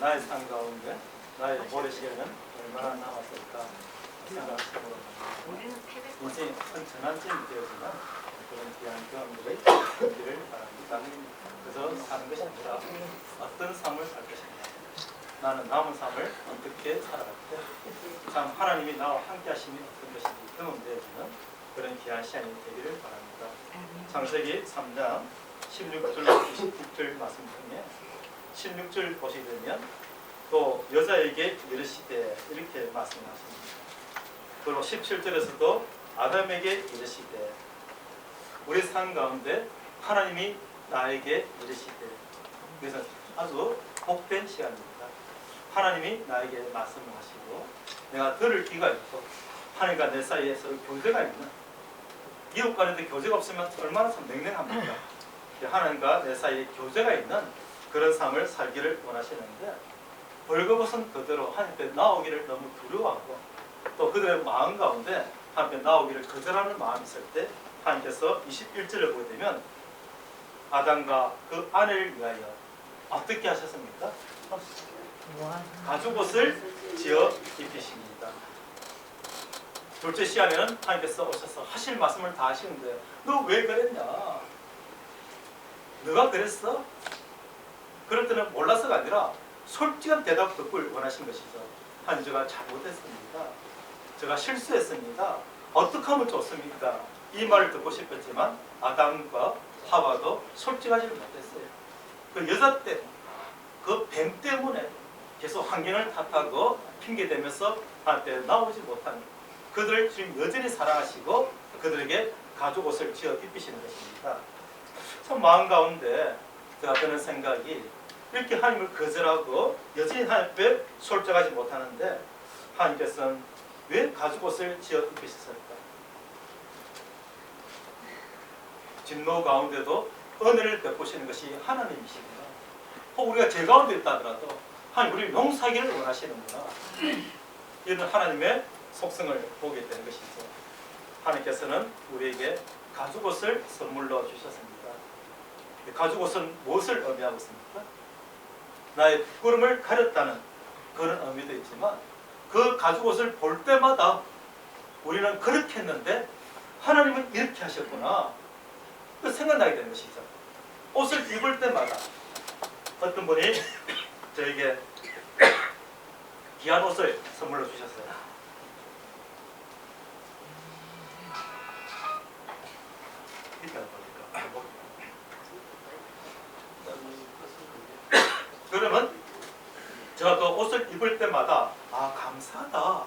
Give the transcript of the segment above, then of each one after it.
나의 삶 가운데 나의 모래 시간은 얼마나 남았을까 해보는 인생이 큰 전환점이 되어지는 그런 귀한 경험들의 있기를 바랍니다. 그래서 사는 것이 아니라. 어떤 삶을 살 것인가? 나는 남은 삶을 어떻게 살아갈 때참 하나님이 나와 함께 하심이 어떤 것인지 경험되어지는 그런 귀한 시간이 되기를 바랍니다. 창세기 3장 16절 29절 말씀 중에 16절 보시게 되면 또 여자에게 이르시되 이렇게 말씀하십니다. 그리고 17절에서도 아담에게 이르시되 우리 삶 가운데 하나님이 나에게 이르시되 그래서 아주 복된 시간입니다. 하나님이 나에게 말씀을 하시고 내가 들을 귀가 있고 하나님과 내 사이에서 교제가 있는 이웃 간에도 교제가 없으면 얼마나 참 냉랭합니까? 하나님과 내 사이에 교제가 있는 그런 삶을 살기를 원하시는데 벌거벗은 그대로 하나님께 나오기를 너무 두려워하고 또 그들의 마음 가운데 하나님께 나오기를 거절하는 마음이 있을 때 하나님께서 21절을 보게 되면 아담과 그 아내를 위하여 어떻게 하셨습니까? 가죽옷을 지어 입히십니다. 둘째 시간에는 하나님께서 오셔서 하실 말씀을 다 하시는데 너 왜 그랬냐? 너가 그랬어? 그럴 때는 몰라서가 아니라 솔직한 대답 듣고 원하신 것이죠. 하나님 제가 잘못했습니다. 제가 실수했습니다. 어떻게 하면 좋습니까? 이 말을 듣고 싶었지만 아담과 하와도 솔직하지 못했어요. 그 여자 때, 그 뱀 때문에 계속 환경을 탓하고 핑계대면서 한테 나오지 못한 그들을 지금 여전히 사랑하시고 그들에게 가죽 옷을 지어 입히시는 것입니다. 참 마음 가운데 제가 드는 생각이 이렇게 하나님을 거절하고 여전히 하나님 앞에 솔직하지 못하는데 하나님께서는 왜 가죽 옷을 지어 입히셨을까? 진노 가운데도 은혜를 베푸시는 것이 하나님이십니다. 혹 우리가 죄 가운데 있다 하더라도 하나님 우리 용서하기를 원하시는구나. 이런 하나님의 속성을 보게 되는 것이죠. 하나님께서는 우리에게 가죽옷을 선물로 주셨습니다. 가죽옷은 무엇을 의미하고 있습니까? 나의 부끄럼을 가렸다는 그런 의미도 있지만 그 가죽 옷을 볼 때마다 우리는 그렇게 했는데 하나님은 이렇게 하셨구나. 그 생각나게 되는 것이죠. 옷을 입을 때마다 어떤 분이 저에게 귀한 옷을 선물로 주셨어요. 보니까 그러면 제가 그 옷을 입을 때마다 아 감사하다.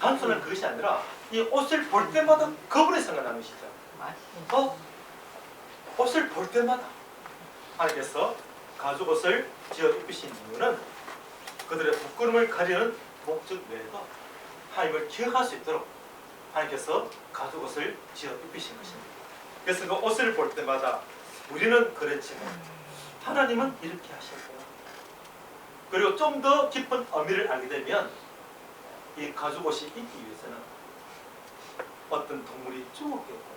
단순한 그것이 아니라 이 옷을 볼 때마다 그분이 생각나는 것이죠. 어? 옷을 볼 때마다 하나님께서 가죽 옷을 지어 입히신 이유는 그들의 부끄러움을 가리는 목적 외에도 하나님을 기억할 수 있도록 하나님께서 가죽 옷을 지어 입히신 것입니다. 그래서 그 옷을 볼 때마다 우리는 그랬지만 하나님은 이렇게 하셨고요. 그리고 좀 더 깊은 의미를 알게 되면 이 가죽 옷이 입기 위해서는 어떤 동물이 죽었겠구나.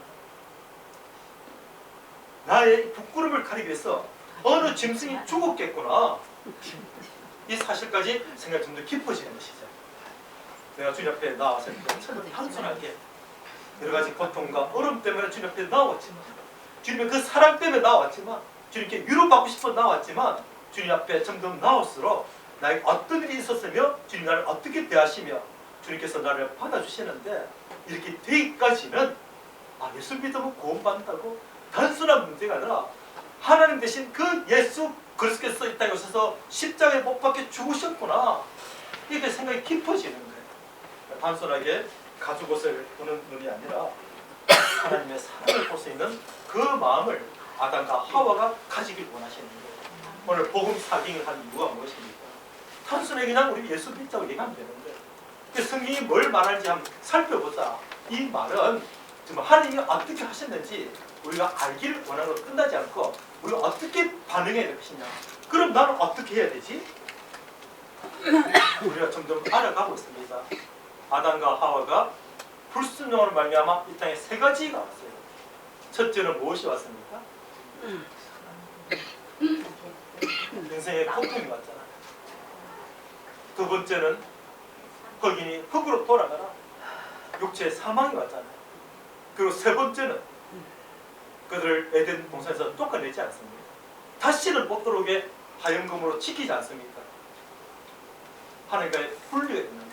나의 부끄러움을 가리기 위해서 어느 짐승이 죽었겠구나. 이 사실까지 생각이 좀 더 깊어지는 것이죠. 내가 주님 앞에 나와서 참 단순하게 여러 가지 고통과 어려움 때문에 주님 앞에 나왔지만 주님의 그 사랑 때문에 나왔지만 주님께 위로받고 싶어 나왔지만 주님 앞에 점점 나올수록 나에게 어떤 일이 있었으며 주님 나를 어떻게 대하시며 주님께서 나를 받아주시는데 이렇게 되기까지는 아 예수 믿으면 구원받는다고 단순한 문제가 아니라 하나님 대신 그 예수 그리스도께서 이 땅에 오셔서 십자가에 못 박혀 죽으셨구나. 이렇게 생각이 깊어지는 거예요. 단순하게 가죽 옷을 보는 눈이 아니라 하나님의 사랑을 볼 수 있는 그 마음을 아담과 하와가 가지길 원하시는 거예요 오늘 복음 사경을 한 이유가 무엇입니까? 단순하게 그냥 우리 예수 믿자고 얘기하면 되는데. 그 성경이 뭘 말하는지 한번 살펴보자. 이 말은 정말 하나님이 어떻게 하셨는지 우리가 알기를 원하는 걸 끝나지 않고 우리가 어떻게 반응해야 될 것이냐. 그럼 나는 어떻게 해야 되지? 우리가 점점 알아가고 있습니다. 아담과 하와가 불순종으로 말미암아 이 땅에 세 가지가 왔어요. 첫째는 무엇이 왔습니까? 인생의 고통이 왔잖아. 두 번째는 흑인이 흑으로 돌아가라. 육체의 사망이 왔잖아요. 그리고 세 번째는 그들을 에덴 동산에서 쫓아내지 않습니다. 다시는 못 들어오게 하염금으로 지키지 않습니까? 하나님과의 분리가 있는.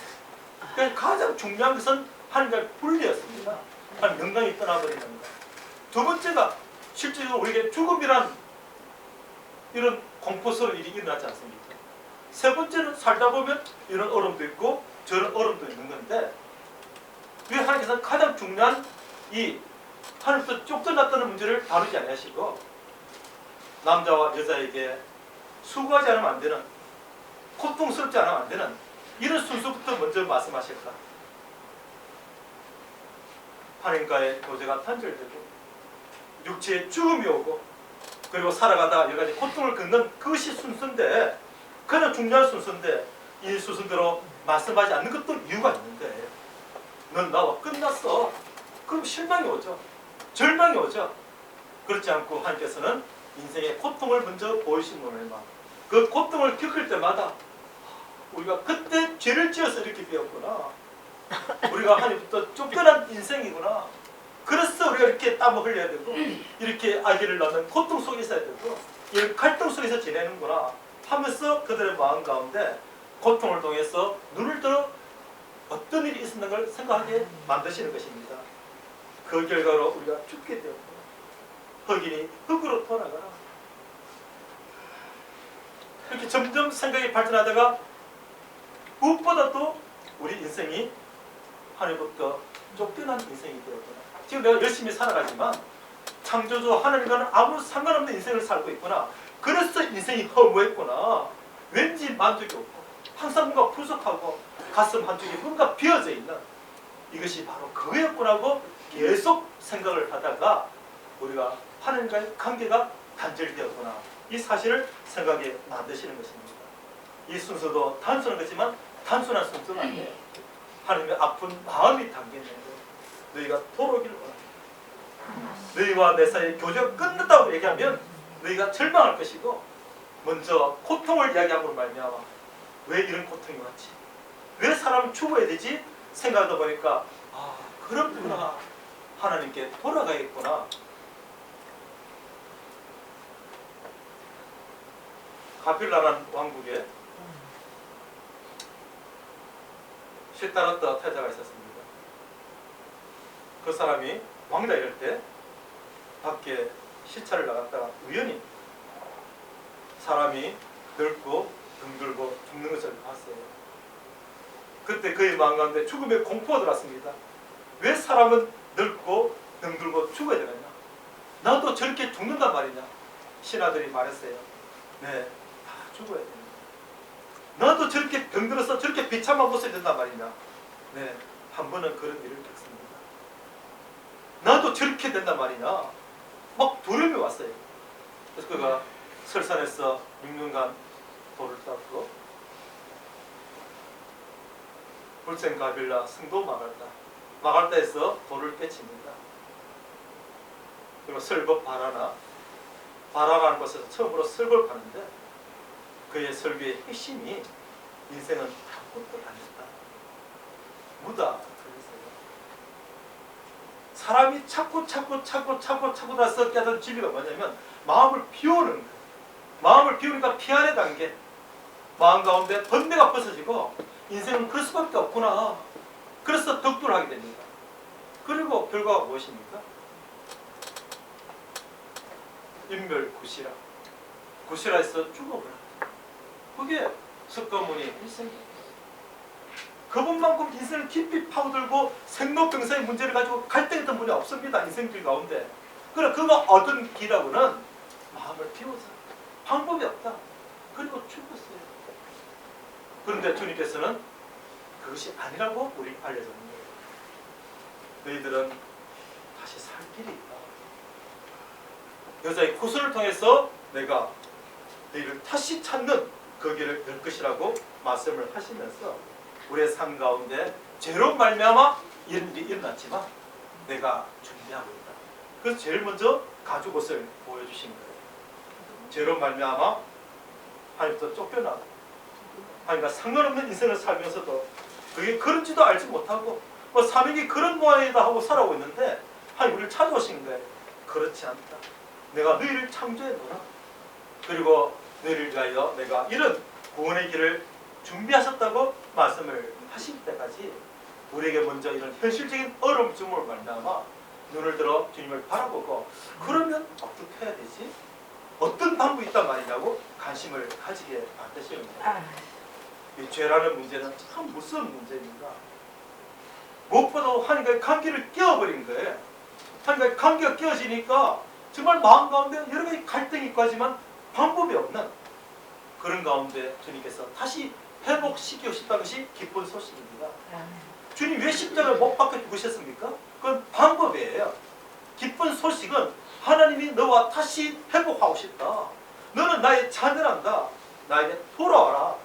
그러니까 가장 중요한 것은 하나님과의 분리였습니다. 한 영광이 떠나버리는 것. 두 번째가 실제로 우리에게 죽음이란 이런 공포스러운 일이 일어나지 않습니까? 세 번째는 살다 보면 이런 어려움도 있고 저런 어려움도 있는 건데 왜 하나님께서는 가장 중요한 이 하나님께서 쫓겨났다는 문제를 다루지 아니하시고 남자와 여자에게 수고하지 않으면 안 되는 고통스럽지 않으면 안 되는 이런 순서부터 먼저 말씀하실까? 하나님과의 교제가 단절되고 육체의 죽음이 오고 그리고 살아가다가 여러 가지 고통을 겪는 그것이 순서인데 그는 중요한 순서인데 이 순서대로 말씀하지 않는 것도 이유가 있는데 넌 나와 끝났어. 그럼 실망이 오죠. 절망이 오죠. 그렇지 않고 하나님께서는 인생의 고통을 먼저 보이신 거예요 그 고통을 겪을 때마다 우리가 그때 죄를 지어서 이렇게 되었구나. 우리가 하나님부터 쫓겨난 인생이구나 그래서 우리가 이렇게 땀을 흘려야 되고 이렇게 아기를 낳는 고통 속에 있어야 되고 이 갈등 속에서 지내는구나 하면서 그들의 마음 가운데 고통을 통해서 눈을 들어 어떤 일이 있었는 걸 생각하게 만드시는 것입니다. 그 결과로 우리가 죽게 되었고 흑인이 흑으로 돌아가라. 이렇게 점점 생각이 발전하다가 무엇보다 도 우리 인생이 하나님부터 쫓겨난 인생이 되었구나. 지금 내가 열심히 살아가지만 창조주 하나님과는 아무 상관없는 인생을 살고 있구나. 그래서 인생이 허무했구나. 왠지 만족이 없고 항상 뭔가 부족하고 가슴 한쪽이 뭔가 비어져 있는 이것이 바로 그였구나고 계속 생각을 하다가 우리가 하나님과의 관계가 단절되었구나. 이 사실을 생각에 만드시는 것입니다. 이 순서도 단순한 거지만 단순한 순서가 아니에요. 하나님의 아픈 마음이 담겨있는데 너희가 돌아오기를 원합니다. 너희와 내 사이의 교제가 끝났다고 얘기하면 너희가 절망할 것이고 먼저 고통을 이야기함으로 말미암아 왜 이런 고통이 왔지? 왜 사람은 죽어야 되지? 생각하다 보니까 아 그렇구나 하나님께 돌아가겠구나 가빌라라는 왕국에 시타르트 태자가 있었습니다. 그 사람이 왕이다 이럴 때 밖에 시차를 나갔다가 우연히 사람이 늙고 등들고 죽는 것을 봤어요. 그때 그의 마음 가운데 죽음의 공포가 들었습니다. 왜 사람은 늙고 등들고 죽어야 되느냐? 나도 저렇게 죽는단 말이냐? 신하들이 말했어요. 네, 다 죽어야 됩니다. 나도 저렇게 병들어서 저렇게 비참한 모습이 된단 말이냐? 네, 한 번은 그런 일을 겪습니다. 나도 저렇게 된단 말이냐? 막 두려움이 왔어요. 그래서 그가 설산에서 6년간 돌을 닦고 불생 가빌라 승도 마갈다 마갈다에서 돌을 깨칩니다. 그리고 설법 바라나 바라라는 곳에서 처음으로 설법을 하는데 그의 설교의 핵심이 인생은 아무것도 아니다. 무다. 사람이 찾고 찾고 찾고 찾고 찾고 나서 깨달은 진리가 뭐냐면 마음을 비우는. 마음을 비우니까 피안의 단계. 마음 가운데 번뇌가 벗어지고 인생은 그럴 수밖에 없구나. 그래서 덕도를 하게 됩니다. 그리고 결과가 무엇입니까? 인멸 구시라. 구시라에서 죽어버려. 그게 석가모니 일생이에요. 그분만큼 인생을 깊이 파고들고 생로병사의 문제를 가지고 갈등했던 분이 없습니다. 인생길 가운데. 그래 그가 얻은 길하고는 마음을 비워서 방법이 없다. 그리고 죽었어요. 그런데 주님께서는 그것이 아니라고 우리 거예요. 너희들은 다시 살 길이 있다. 여자의 구슬을 통해서 내가 너희를 다시 찾는 그 길을 열 것이라고 말씀을 하시면서 우리의 삶 가운데 죄로 말미암아 이런 일이 일어났지만 내가 준비하고 있다. 그래서 제일 먼저 가죽 옷을 보여주신 거예요. 죄로 말미암아 하나님부터 쫓겨나고 하나님과 상관없는 인생을 살면서도 그게 그런지도 알지 못하고 뭐 사명이 그런 모양이다 하고 살아오고 있는데 하나님 우리를 찾아오신 거예요. 그렇지 않다. 내가 너희를 창조했구나. 그리고 너희를 위하여 내가 이런 구원의 길을 준비하셨다고 말씀을 하실 때까지 우리에게 먼저 이런 현실적인 어려움을 말미암아 눈을 들어 주님을 바라보고 그러면 어떻게 해야 되지? 어떤 방법이 있단 말이냐고 관심을 가지게 만드시는 거예요. 이 죄라는 문제는 참 무서운 문제입니다. 무엇보다 하나님과의 관계를 깨어버린 거예요. 하나님과의 관계가 깨어지니까 정말 마음 가운데 여러 가지 갈등이 있고 하지만 방법이 없는 그런 가운데 주님께서 다시 회복시키고 싶다는 것이 기쁜 소식입니다. 주님 왜 십자가를 못 박혀 죽으셨습니까? 그건 방법이에요. 기쁜 소식은 하나님이 너와 다시 회복하고 싶다. 너는 나의 자녀란다. 나에게 돌아와라.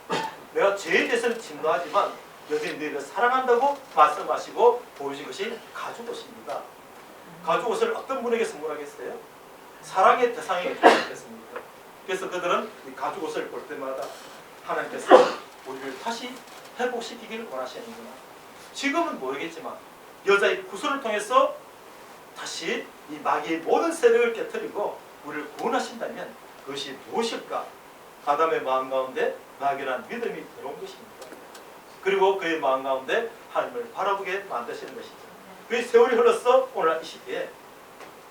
내가 죄에 대해서는 진노하지만 여전히 너희를 사랑한다고 말씀하시고 보여준 것이 가죽옷입니다. 가죽옷을 어떤 분에게 선물하겠어요? 사랑의 대상에게 주셨겠습니까? 그래서 그들은 이 가죽옷을 볼 때마다 하나님께서 우리를 다시 회복시키기를 원하시는구나. 지금은 모르겠지만 여자의 구슬을 통해서 다시 이 마귀의 모든 세력을 깨뜨리고 우리를 구원하신다면 그것이 무엇일까? 아담의 마음 가운데 막연한 믿음이 들어온 것입니다. 그리고 그의 마음 가운데 하나님을 바라보게 만드시는 것이죠. 그 세월이 흘러서 오늘 이 시기에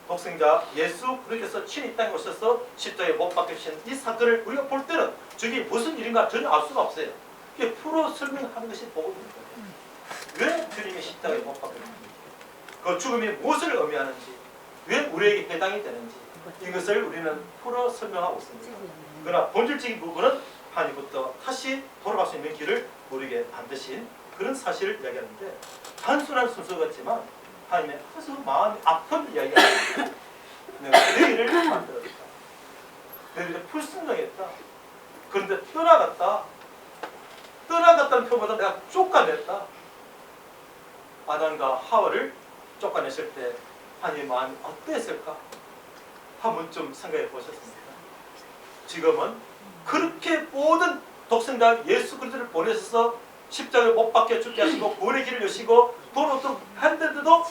독생자 예수 그리스도께서 친히 이 땅에 오셔서 십자가에 못 박히신 이 사건을 우리가 볼 때는 저게 무슨 일인가 전혀 알 수가 없어요. 이게 풀어 설명하는 것이 복음입니다. 왜 주님이 십자가에 못 박혔는지, 그 죽음이 무엇을 의미하는지, 왜 우리에게 해당이 되는지 이것을 우리는 풀어 설명하고 있습니다. 그러나 본질적인 부분은 하나님부터 다시 돌아갈 수 있는 길을 우리에게 만드신 그런 사실을 이야기하는데 단순한 순서 같지만 하나님의 아주 마음이 아픈 이야기가. 내가 내일을 만들었다. 내일을 불순종했다. 그런데 떠나갔다. 떠나갔다는 표보다 내가 쫓아냈다. 아담과 하와를 쫓아냈을 때 하나님의 마음이 어땠을까? 한번 좀 생각해 보셨습니까? 지금은 그렇게 모든 독생자 예수 그리스도를 보내셔서 십자가에 못 박혀 죽게 하시고 구원의 길을 여시고 돌아오도록 했는데도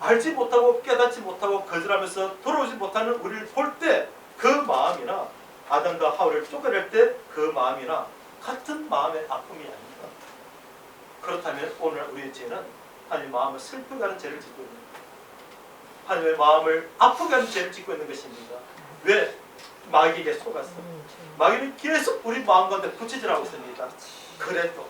알지 못하고 깨닫지 못하고 거절하면서 돌아오지 못하는 우리를 볼 때 그 마음이나 아담과 하와를 쫓아낼 때 그 마음이나 같은 마음의 아픔이 아닙니다. 그렇다면 오늘 우리의 죄는 하나님 마음을 슬프게 하는 죄를 짓고 있는. 하나님의 마음을 아프게 하는 죄를 짓고 있는 것입니다. 왜? 마귀에게 속았어. 마귀는 계속 우리 마음 가운데 부치질하고 있습니다. 그래도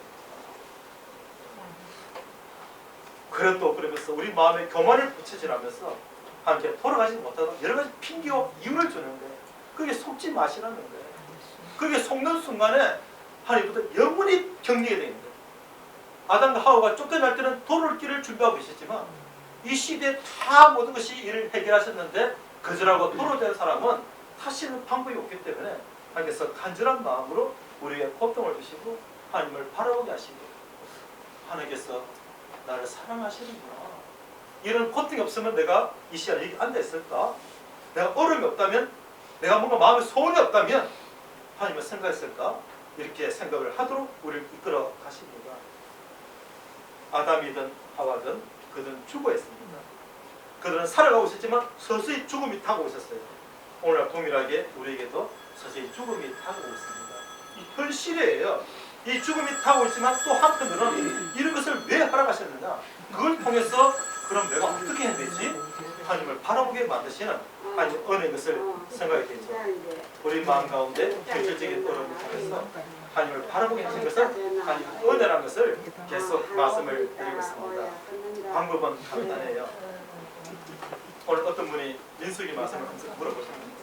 그래도 그러면서 우리 마음에 교만을 부치질하면서 함께 돌아가지 못하다 여러 가지 핑계와 이유를 주는 거예요. 그게 속지 마시라는 거예요. 그게 속는 순간에 하나님부터 영원히 경리게 되는 거예요. 아담과 하와가 쫓겨날 때는 돌을 길을 준비하고 계셨지만 이 시대에 다 모든 것이 이를 해결하셨는데 거절하고 돌아오는 사람은 다시는 방법이 없기 때문에 하나님께서 간절한 마음으로 우리에게 고통을 주시고 하나님을 바라보게 하시고 하나님께서 나를 사랑하시는구나 이런 고통이 없으면 내가 이 시간에 여기 앉아 있을까? 내가 어려움이 없다면 내가 뭔가 마음에 소원이 없다면 하나님을 생각했을까? 이렇게 생각을 하도록 우리를 이끌어 가십니다. 아담이든 하와든 그들은 죽어 있습니다. 그들은 살아가고 있었지만 서서히 죽음이 타고 오셨어요. 오늘 동일하게 우리에게도 서서히 죽음이 타고 있습니다. 이 현실이에요. 이 죽음이 타고 있지만 또 한편으로는 이런 것을 왜 허락하셨느냐? 그걸 통해서 그럼 내가 어떻게 해야 되지? 하나님을 바라보게 만드시는 하나님 은혜의 것을 생각이 되죠. 우리 마음 가운데 현실적인 어려움을 통해서 하나님을 바라보게 하신 것은 하나님 은혜라는 것을 계속 말씀을 드리고 있습니다. 방법은 간단해요. 오늘 어떤 분이 민수기 말씀을 항상 물어보셨는데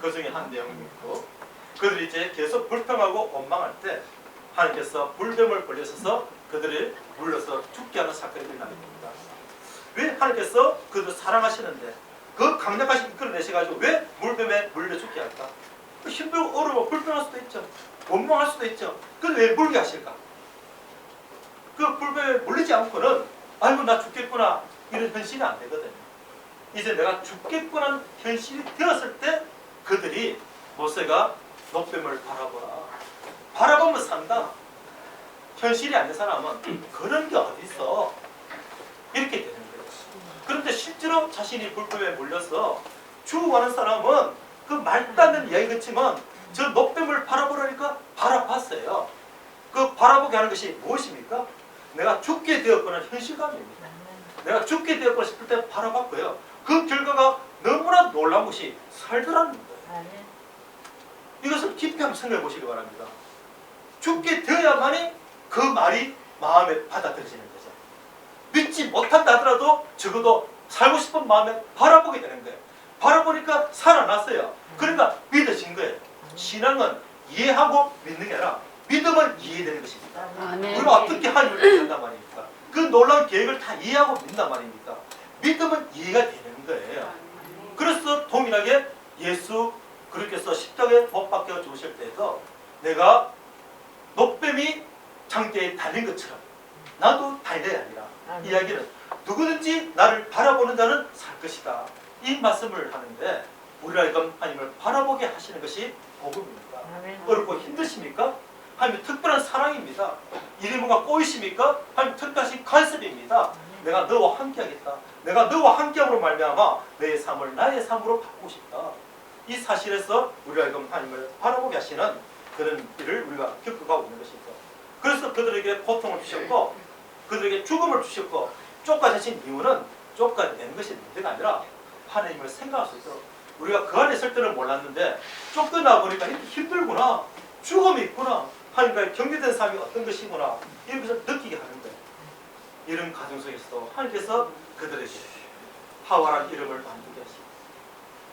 그 중에 한 내용이 있고 그들이 이제 계속 불평하고 원망할 때 하나님께서 불뱀을 벌려서서 그들을 물러서 죽게 하는 사건이 일어나게 됩니다. 왜 하나님께서 그들을 사랑하시는데 그 강력하신 이끌어내셔가지고 왜 물뱀에 물려 죽게 할까? 힘들고 어려워 불평할 수도 있죠. 원망할 수도 있죠. 그런데 왜 물게 하실까? 그 불뱀에 물리지 않고는 아이고 나 죽겠구나 이런 현실이 안 되거든요. 이제 내가 죽겠구나 현실이 되었을 때 그들이 모세가 녹뱀을 바라보라. 바라보면 산다. 현실이 아닌 사람은 그런 게 어디 있어? 이렇게 되는 거예요. 그런데 실제로 자신이 불법에 물려서 죽어가는 사람은 그 말도 이야기 같지만 저 녹뱀을 바라보라니까 바라봤어요. 그 바라보게 하는 것이 무엇입니까? 내가 죽게 되었거나 현실감입니다. 내가 죽게 되었거나 싶을 때 바라봤고요. 그 결과가 너무나 놀라운 것이 살더라는 거예요. 이것을 깊이 한번 생각해 보시기 바랍니다. 죽게 되어야만이 그 말이 마음에 받아들여지는 거죠. 믿지 못한다 하더라도 적어도 살고 싶은 마음에 바라보게 되는 거예요. 바라보니까 살아났어요. 그러니까 믿어진 거예요. 신앙은 이해하고 믿는 게 아니라 믿으면 이해되는 것입니다. 우리가 어떻게 하나님을 믿는단 말입니까? 그 놀라운 계획을 다 이해하고 믿는단 말입니까? 믿으면 이해가 되는 거예요. 그래서 동일하게 예수 그렇게서 십자가에 못 박혀 죽으실 때에도 내가 녹뱀이 장대에 달린 것처럼 나도 달려야 아니라 이야기는 누구든지 나를 바라보는 자는 살 것이다. 이 말씀을 하는데 우리가 이건 하나님을 바라보게 하시는 것이 복음입니다. 어렵고 힘드십니까? 하나님 특별한 사랑입니다. 일이 뭔가 꼬이십니까? 하나님 특별하신 간섭입니다. 내가 너와 함께하겠다. 내가 너와 함께함으로 말미암아 내 삶을 나의 삶으로 바꾸고 싶다. 이 사실에서 우리가 지금 하나님을 바라보게 하시는 그런 일을 우리가 겪어가고 있는 것이죠. 그래서 그들에게 고통을 주셨고 그들에게 죽음을 주셨고 쫓아내신 이유는 쫓아내는 것이 문제가 아니라 하나님을 생각할 수 있도록 우리가 그 안에 있을 때는 몰랐는데 쫓겨나 보니까 힘들구나 죽음이 있구나 하나님과의 경계된 삶이 어떤 것이구나 이런 것을 느끼게 하는 거예요. 이런 가정 속에서도 하나님께서 그들에게 하와란 이름을 만들게 하시고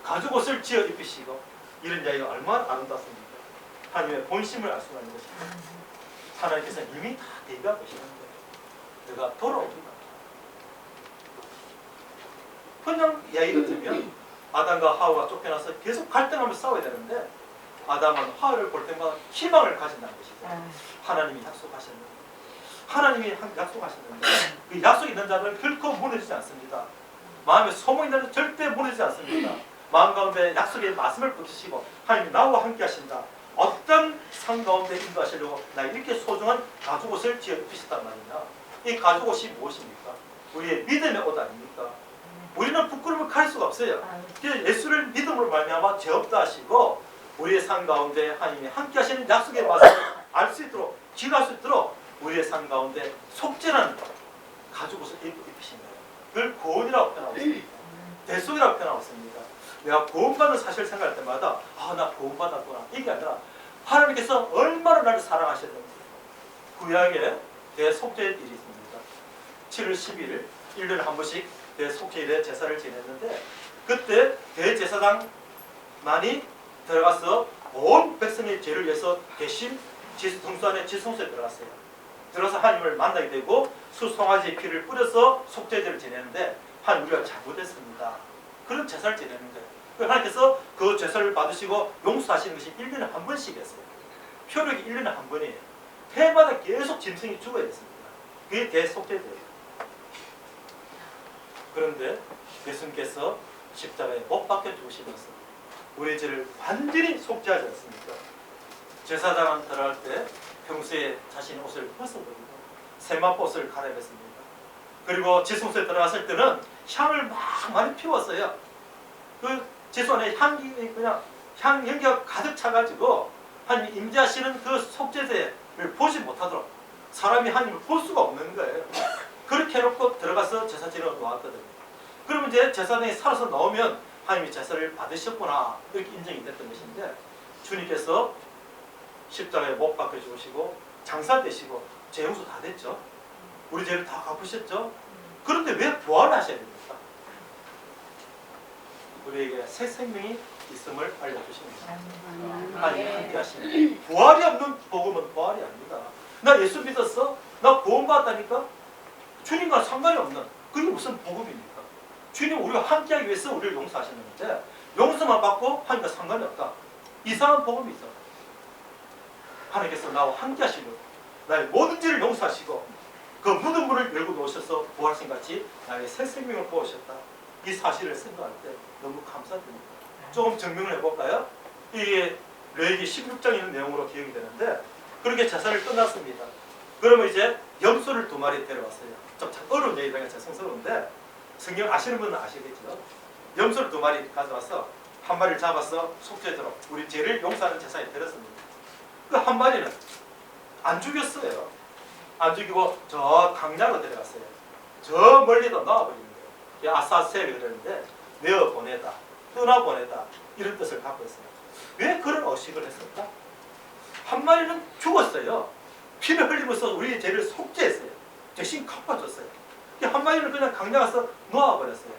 가죽 옷을 지어 입히시고 이런 이야기가 얼마나 아름답습니까? 하나님의 본심을 알 수가 있는 것입니다. 하나님께서 이미 다 대비하고 계시는 거예요. 내가 돌아옵니다. 그냥 이야기 같으면 아담과 하와가 쫓겨나서 계속 갈등하면서 싸워야 되는데 아담은 하와를 볼 때마다 희망을 가진다는 것이죠. 하나님이 약속하셨는데 하나님이 한- 약속하셨는데 그 약속 있는 자들은 결코 무너지지 않습니다. 마음에 있는 자는 절대 무너지지 않습니다. 마음 가운데 약속의 말씀을 붙이시고 하나님 나와 함께 하신다. 어떤 상 가운데 인도하시려고 나 이렇게 소중한 가죽 옷을 지어 입히셨단 말이냐. 이 가죽 옷이 무엇입니까? 우리의 믿음의 옷 아닙니까? 우리는 부끄러움을 가릴 수가 없어요. 그래서 예수를 믿음으로 말미암아 죄 없다 하시고 우리의 삶 가운데 하나님이 함께 하시는 약속의 말씀을 알 수 있도록 지할 수 있도록 우리의 삶 가운데 옷을 입- 입히신 거예요. 그걸 구원이라고 표현하고 있습니다. 대속이라고 표현하고 있습니다. 내가 구원받는 사실을 생각할 때마다 아나 구원받았구나 이게 아니라 하나님께서 얼마나 나를 사랑하셨는지 구약에 대속죄의 일이 있습니다. 7월 10일 1년에 한 번씩 대 속죄일에 제사를 지냈는데 그때 대제사장만이 들어가서 온 백성의 죄를 위해서 대신 지성소 안에 지성소에 들어갔어요. 들어서 하나님을 만나게 되고 수송아지 피를 뿌려서 속죄제를 지내는데 하나님 우리가 잘못했습니다. 그런 제사를 지내는 거예요. 그 하나님께서 그 제사를 받으시고 용서하시는 것이 1년에 한 번씩이었어요. 표력이 1년에 한 번이에요. 해마다 계속 짐승이 죽어야 됐습니다. 그게 대속죄제예요. 그런데 예수님께서 십자가에 못 박혀 죽으시면서 우리의 죄를 완전히 속죄하지 않습니까? 제사장은 들어갈 때 평소에 자신의 옷을 벗어버리고 세마포옷을 갈아입었습니다. 그리고 지성소에 들어갔을 때는 향을 막 많이 피웠어요. 그 지소 안에 향기 그냥 향 연기가 가득 차가지고 하나님 임재하시는 그 속죄제를 보지 못하도록 사람이 하나님을 볼 수가 없는 거예요. 그렇게 해놓고 들어가서 제사 지내러 놓았거든요. 그러면 이제 제사장이 살아서 나오면 하나님이 제사를 받으셨구나 이렇게 인정이 됐던 것인데 주님께서 십자가에 못 박혀 죽으시고 장사 되시고 재용서 다 됐죠. 우리 죄를 다 갚으셨죠. 그런데 왜 부활하셔야 됩니까? 우리에게 새 생명이 있음을 알려주십니다. 하나님 함께 하시는 부활이 없는 복음은 부활이 아닙니다. 나 예수 믿었어? 나 구원받았다니까? 주님과 상관이 없는 그게 무슨 복음입니까? 주님 우리가 함께하기 위해서 우리를 용서하시는데 용서만 받고 하니까 상관이 없다. 이상한 복음이 있어. 하나님께서 나와 함께 하시고 나의 모든 죄를 용서하시고 그 묻은 문을 열고 놓으셔서 부활신 같이 나의 새 생명을 부으셨다. 이 사실을 생각할 때 너무 감사드립니다. 조금 증명을 해볼까요? 이게 레이기 16장에 있는 내용으로 기억이 되는데 그렇게 제사를 끝났습니다. 그러면 이제 염소를 두 마리 데려왔어요. 좀참 어려운 얘기가 죄송스러운데 성경 아시는 분은 아시겠죠? 염소를 두 마리 가져와서 한 마리를 잡아서 속죄도록 우리 죄를 용서하는 제사에 드렸습니다. 그 한 마리는 안 죽였어요. 안 죽이고 저 강야로 데려갔어요. 저 멀리도 놔버린 거예요. 이 아사셀이 그러는데 내어 보내다, 떠나 보내다 이런 뜻을 갖고 있어요. 왜 그런 어식을 했을까? 한 마리는 죽었어요. 피를 흘리면서 우리의 죄를 속죄했어요. 대신 갚아줬어요. 이한 마리는 그냥 강야 가서 놓아버렸어요.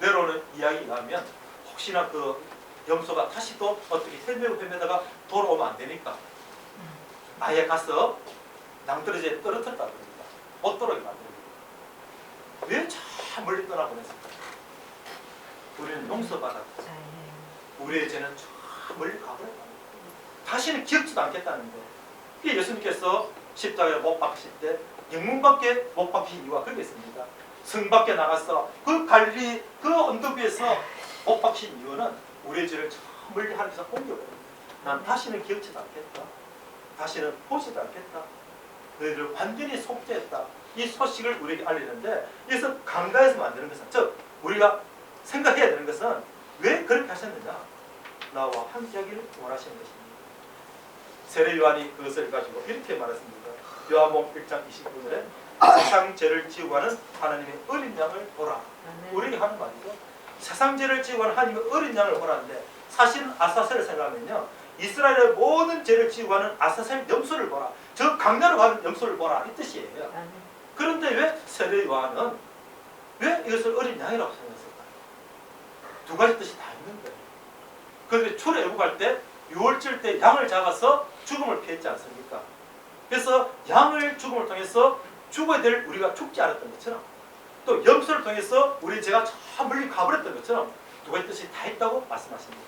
내려오는 이야기 나면 혹시나 그 염소가 다시 또 어떻게 헤매고 헤매다가 돌아오면 안 되니까 아예 가서 낭떠러지에 떨어뜨렸다 그럽니다. 못 돌아오게 만듭니다. 왜저 멀리 떠나보냈을까? 우리는 용서받았고 우리의 죄는 저 멀리 가버렸다. 다시는 기억지도 않겠다는데 이게 예수님께서 십자가에 못 박히실 때 영문밖에 못 박힌 이유가 거기 있습니다. 성 밖에 나가서 그 갈리 그 언덕 위에서 못 박힌 이유는 우리의 죄를 저 멀리 하늘에서 옮겨버립니다. 난 다시는 기억지도 않겠다. 다시는 보지도 않겠다. 너희를 완전히 속죄했다. 이 소식을 우리에게 알리는데 여기서 강가에서 만드는 것은 즉 우리가 생각해야 되는 것은 왜 그렇게 하셨느냐 나와 함께하기를 원하시는 것입니다. 세례 요한이 그것을 가지고 이렇게 말했습니다. 요한복음 1장 29절에 세상 죄를 지우고 하는 하나님의 어린 양을 보라. 우리에게 하는 말이죠. 세상 죄를 지우고 하는 하나님의 어린 양을 보라는데 사실은 아사셀을 생각하면요. 이스라엘의 모든 죄를 지우고 하는 아사셀 염소를 보라. 저 강나로 가는 염소를 보라. 이 뜻이에요. 그런데 왜 세례 요한은 왜 이것을 어린 양이라고 생각했을까? 두 가지 뜻이 다 있는 거예요. 그런데 출애굽할 때 6월절 때 양을 잡아서 죽음을 피했지 않습니까? 그래서 양을 죽음을 통해서 죽어야 될 우리가 죽지 않았던 것처럼 또 염소를 통해서 우리 죄가 저 멀리 가버렸던 것처럼 두 가지 뜻이 다 있다고 말씀하십니다.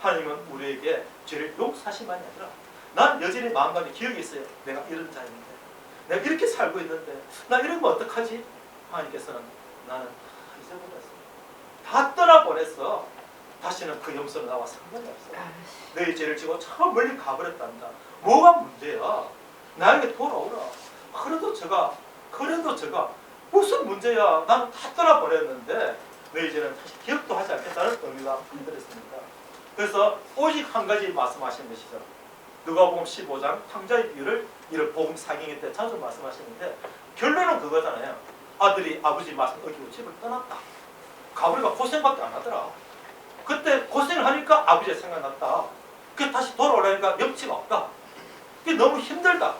하나님은 우리에게 죄를 용서하시만이 아니라 난 여전히 마음가에 기억이 있어요. 내가 이런 자였는데 내가 이렇게 살고 있는데 나 이런 거 어떡하지? 하나님께서는 나는 다 잊어버렸어. 다 떠나보냈어. 다시는 그 염소는 나와 상관이 없어. 너희 죄를 지고 저 멀리 가버렸단다. 뭐가 문제야? 나에게 돌아오라. 그래도 저가 그래도 저가 무슨 문제야? 나는 다 떠나버렸는데 너희 죄는 다시 기억도 하지 않겠다는 의미가 들었습니다. 그래서 오직 한 가지 말씀하시는 것이죠. 누가복음 15장 탕자의 비유를 이런 복음 상행회 때 자주 말씀하시는데 결론은 그거잖아요. 아들이 아버지 말씀 어기고 집을 떠났다. 가버리가 고생밖에 안 하더라. 그때 고생을 하니까 아버지가 생각났다. 그 다시 돌아오려니까 염치가 없다. 그게 너무 힘들다.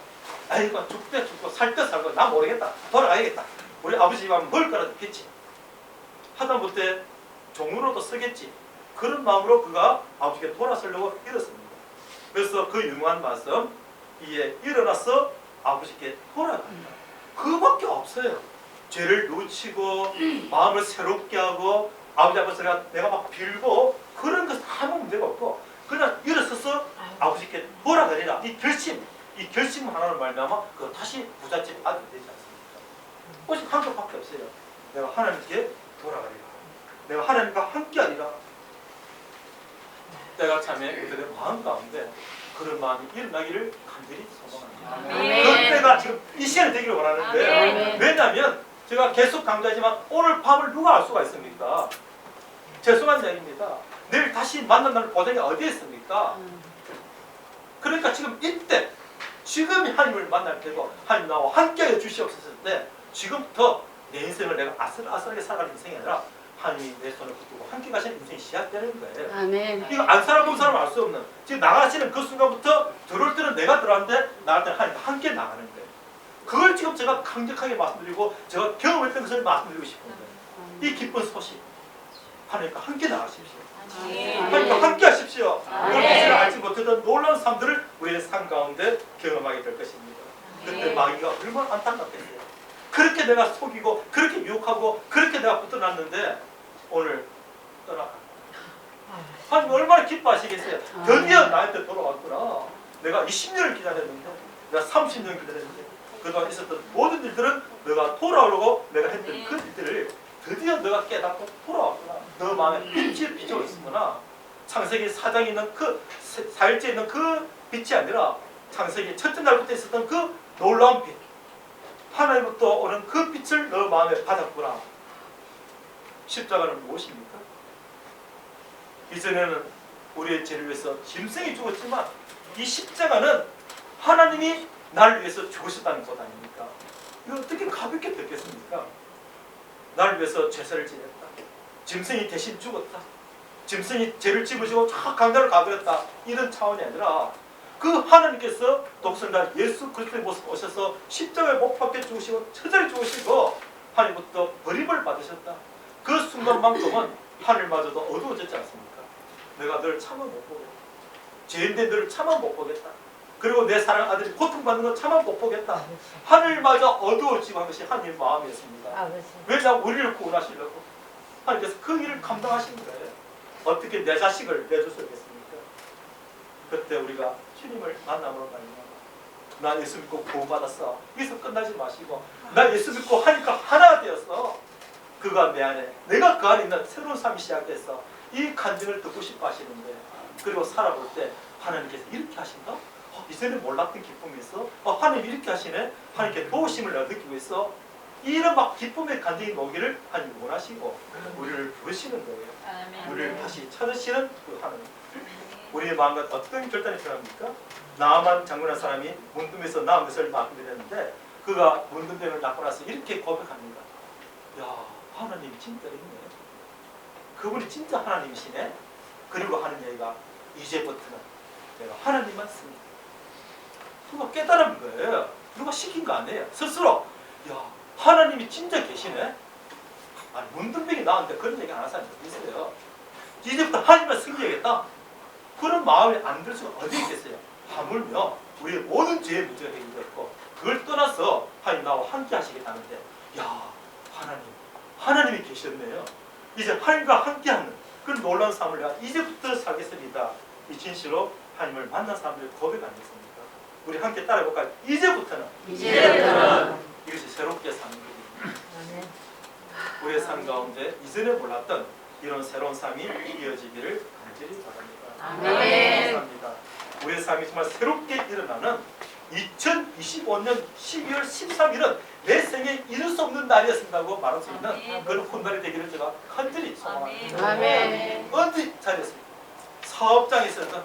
아이고 죽대 죽고 살 때 살고 나 모르겠다. 돌아가야겠다. 우리 아버지만 뭘 거라도 겠지. 하다못해 종으로도 쓰겠지. 그런 마음으로 그가 아버지께 돌아서려고 일었습니다. 그래서 그 유명한 말씀 이에 일어나서 아버지께 돌아갑니다. 그밖에 없어요. 죄를 놓치고 마음을 새롭게 하고 아버지 앞에서 내가, 내가 막 빌고 그런 것은 아무 문제가 없고 그냥 일어서서 아버지께 돌아가리라 이 결심 이 결심 하나를 말미암아 그 다시 부잣집 아들이 되지 않습니까? 오직 한 것밖에 없어요. 내가 하나님께 돌아가리라. 내가 하나님과 함께하리라. 때가 참에 그들의 마음 가운데 그런 마음이 일어나기를 간절히 소망합니다. 아멘. 그런 때가 지금 이 시간에 되기를 원하는데 아멘. 왜냐하면 제가 계속 강조하지만 오늘 밤을 누가 알 수가 있습니까? 죄송한 얘기입니다. 내일 다시 만난다는 보장이 어디에 있습니까? 그러니까 지금 이때 지금 하나님을 만날 때고 하나님 나와 함께하여 주시옵소서 때 지금부터 내 인생을 내가 아슬아슬하게 살아가는 인생이 아니라 하나님이 내 손을 붙들고 함께 가시는 인생이 시작되는 거예요. 아멘. 이거 안 살아본 사람은 알 수 없는 지금 나가시는 그 순간부터 들어올 때는 내가 들어왔는데 나갈 때는 하나님과 함께 나가는 거예요. 그걸 지금 제가 강력하게 말씀드리고 제가 경험했던 것을 말씀드리고 싶은 거예요. 이 기쁜 소식 하나님과 함께 나가십시오. 하나님과 함께 하십시오. 아멘. 그런 것을 알지 못했던 놀라운 삶들을 우리의 삶 가운데 경험하게 될 것입니다. 그때 아멘. 마귀가 얼마나 안타깝겠어요. 그렇게 내가 속이고 그렇게 유혹하고 그렇게 내가 붙어놨는데 오늘 떠나. 하나님 얼마나 기뻐하시겠어요. 드디어 나한테 돌아왔구나. 내가 20년을 기다렸는데 내가 30년 기다렸는데 그동안 있었던 모든 일들은 내가 돌아오려고 내가 했던 그 일들을 드디어 너가 깨닫고 돌아왔구나. 너 마음에 빛이 비춰 있었구나. 창세기 4장에 있는 그 4일째 있는 그 빛이 아니라 창세기 첫째 날부터 있었던 그 놀라운 빛 하나님부터 오는 그 빛을 너 마음에 받았구나 십자가는 무엇입니까? 이전에는 우리의 죄를 위해서 짐승이 죽었지만 이 십자가는 하나님이 날 위해서 죽으셨다는 것 아닙니까? 이거 어떻게 가볍게 듣겠습니까? 날 위해서 제사를 지냈다. 짐승이 대신 죽었다. 짐승이 죄를 짊어지고 저 강단을 가버렸다. 이런 차원이 아니라 그 하나님께서 독생자 예수 그리스도의 모습 오셔서 십자가에 못 박혀 죽으시고 처절히 죽으시고 하나님부터 버림을 받으셨다. 그 순간만큼은 하늘마저도 어두워졌지 않습니까? 내가 널 참아 못 보겠다. 죄인된 너를 참아 못 보겠다. 그리고 내 사랑 아들이 고통받는 거 참아 못 보겠다. 하늘마저 어두워지고 한 것이 하나님 마음이었습니다. 아버지. 왜냐하면 우리를 구원하시려고 하나님께서 그 일을 감당하신 거예요. 어떻게 내 자식을 있겠습니까? 그때 우리가 주님을 만남으로 말미암아 나 예수 믿고 구원받았어. 여기서 끝나지 마시고 나 예수 믿고 하니까 하나가 되었어. 그가 내 안에 내가 그 안에 있는 새로운 삶이 시작됐어. 이 간증을 듣고 싶어 하시는데 그리고 살아볼 때 하나님께서 이렇게 하신다? 어, 이전에 몰랐던 기쁨이 있어? 어, 하나님 이렇게 하시네? 하나님께 도우심을 내가 느끼고 있어? 이런 막 기쁨의 간증이 오기를 하나님 원하시고 우리를 부르시는 거예요. 아멘. 우리를 다시 찾으시는 그 하나님. 우리의 마음과 어떤 결단이 필요합니까? 나만 장군한 사람이 문둥에서 나은 것을 맡게 되는데 그가 문둥병을 낳고 나서 이렇게 고백합니다. 야 하나님이 진짜 있네. 그분이 진짜 하나님이시네. 그리고 하는 얘기가 이제부터는 내가 하나님만 씁니다. 그가 깨달은 거예요. 누가 시킨 거 아니에요. 스스로 야 하나님이 진짜 계시네. 아니 문둥병이 나왔는데 그런 얘기 안 하는 사람이 있어요? 이제부터 하나님만 승리하겠다. 그런 마음이 안 들 수가 어디 있겠어요? 하물며 우리의 모든 죄의 문제가 해결되었고 그걸 떠나서 하나님 나와 함께 하시겠다는데 야 하나님 하나님이 계셨네요. 이제 하나님과 함께하는 그런 놀라운 삶을 내가 이제부터 살겠습니다. 이 진실로 하나님을 만난 사람들의 고백 아니겠습니까? 우리 함께 따라해볼까요? 이제부터는 이제부터는 이것이 새롭게 사는. 아멘. 우리의 삶 가운데 이전에 몰랐던 이런 새로운 삶이 이어지기를 간절히 바랍니다. 아멘. 감사합니다. 우리의 삶이 정말 새롭게 일어나는 2025년 12월 13일은 내 생에 이룰 수 없는 날이었습니다고 말할 수 있는 아멘. 그런 훗날이 되기를 제가 간절히 소망합니다. 아멘. 어디 자리였습니까? 사업장에서든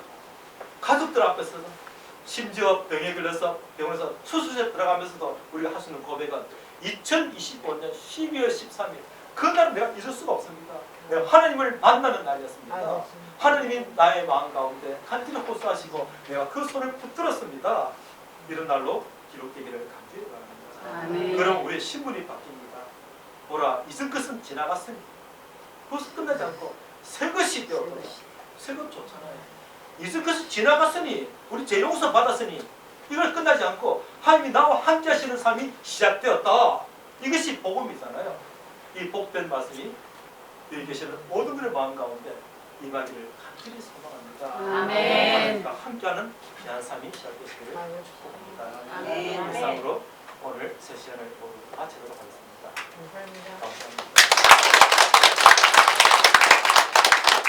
가족들 앞에서든 심지어 병에 걸려서 병원에서 수술실에 들어가면서도 우리가 할수 있는 고백은 2025년 12월 13일 그날은 내가 잊을 수가 없습니다. 내가 하나님을 만나는 날이었습니다. 아버지. 하나님이 나의 마음 가운데 간절히 호소하시고 내가 그 손을 붙들었습니다. 이런 날로 기록되기를 간절히 바랍니다. 그럼 우리의 신분이 바뀝니다. 보라, 잊은 것은 지나갔으니 그것은 끝나지 않고 새 것이 되었다. 새것 좋잖아요. 잊은 것은 지나갔으니 우리 죄 용서 받았으니 이걸 끝나지 않고 하나님이 나와 함께 하시는 삶이 시작되었다. 이것이 복음이잖아요. 이 복된 말씀이 여기 계시는 모든 분의 마음 가운데 임하기를 간절히 소망합니다. 아멘. 함께하는 귀한 삶이 시작되시기를. 축복합니다. 아멘. 이상으로 오늘 세션을 모두 마치도록 하겠습니다. 감사합니다. 감사합니다.